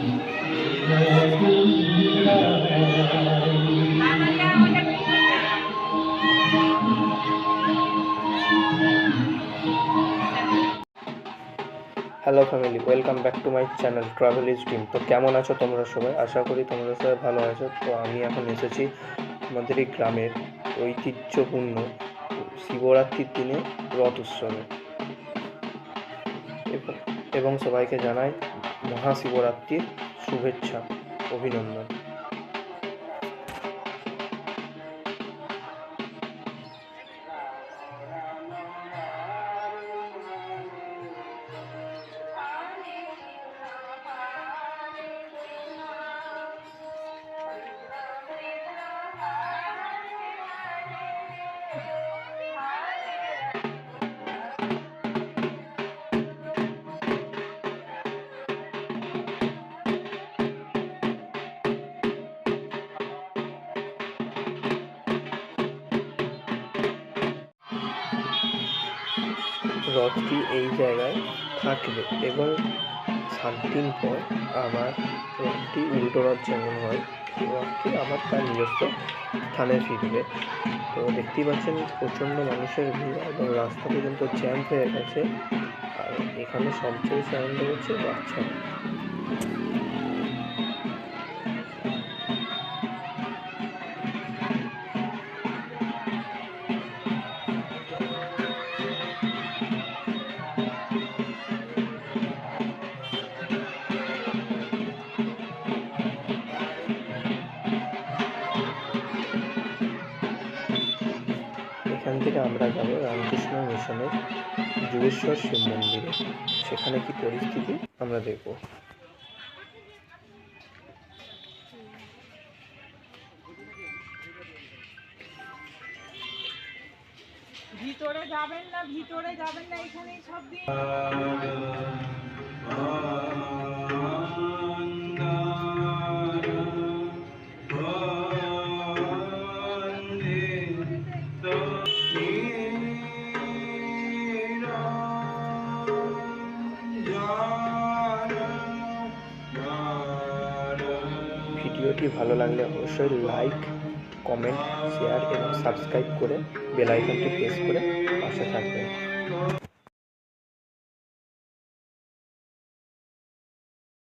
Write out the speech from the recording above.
Hello family welcome back to my channel travel is dream তো কেমন আছো তোমরা সবাই? আশা করি তোমরা সবাই ভালো আছো। তো আমি এখন এসেছি আমাদের এই গ্রামের ঐতিহ্যপূর্ণ শিবরাত্রির দিনে রথ উৎসবে। এবং এবং সবাইকে জানাই মহাশিবরাত্রির শুভেচ্ছা অভিনন্দন। রথটি এই জায়গায় থাকবে এবং সাত দিন পর আবার রথটি উল্টো রথ যেমন হয় রথটি আবার তার নিজস্ব স্থানে ফিরবে। তো দেখতেই পাচ্ছেন প্রচণ্ড মানুষের ভিড় এবং রাস্তা পর্যন্ত জ্যাম হয়ে গেছে। আর এখানে সবচেয়ে আনন্দ হচ্ছে বাচ্চারা। থেকে আমরা যাব রামকৃষ্ণ মিশনের যুগেশ্বর শিব মন্দিরে। সেখানে কি পরিস্থিতি আমরা দেখব। ভিতরে যাবেন না, ভিতরে যাবেন না, এখানেই সব দিয়ে ভিডিওটি ভালো লাগলে অবশ্যই লাইক কমেন্ট শেয়ার এবং সাবস্ক্রাইব করে বেলাইকনটি প্রেস করে পাশে থাকবেন।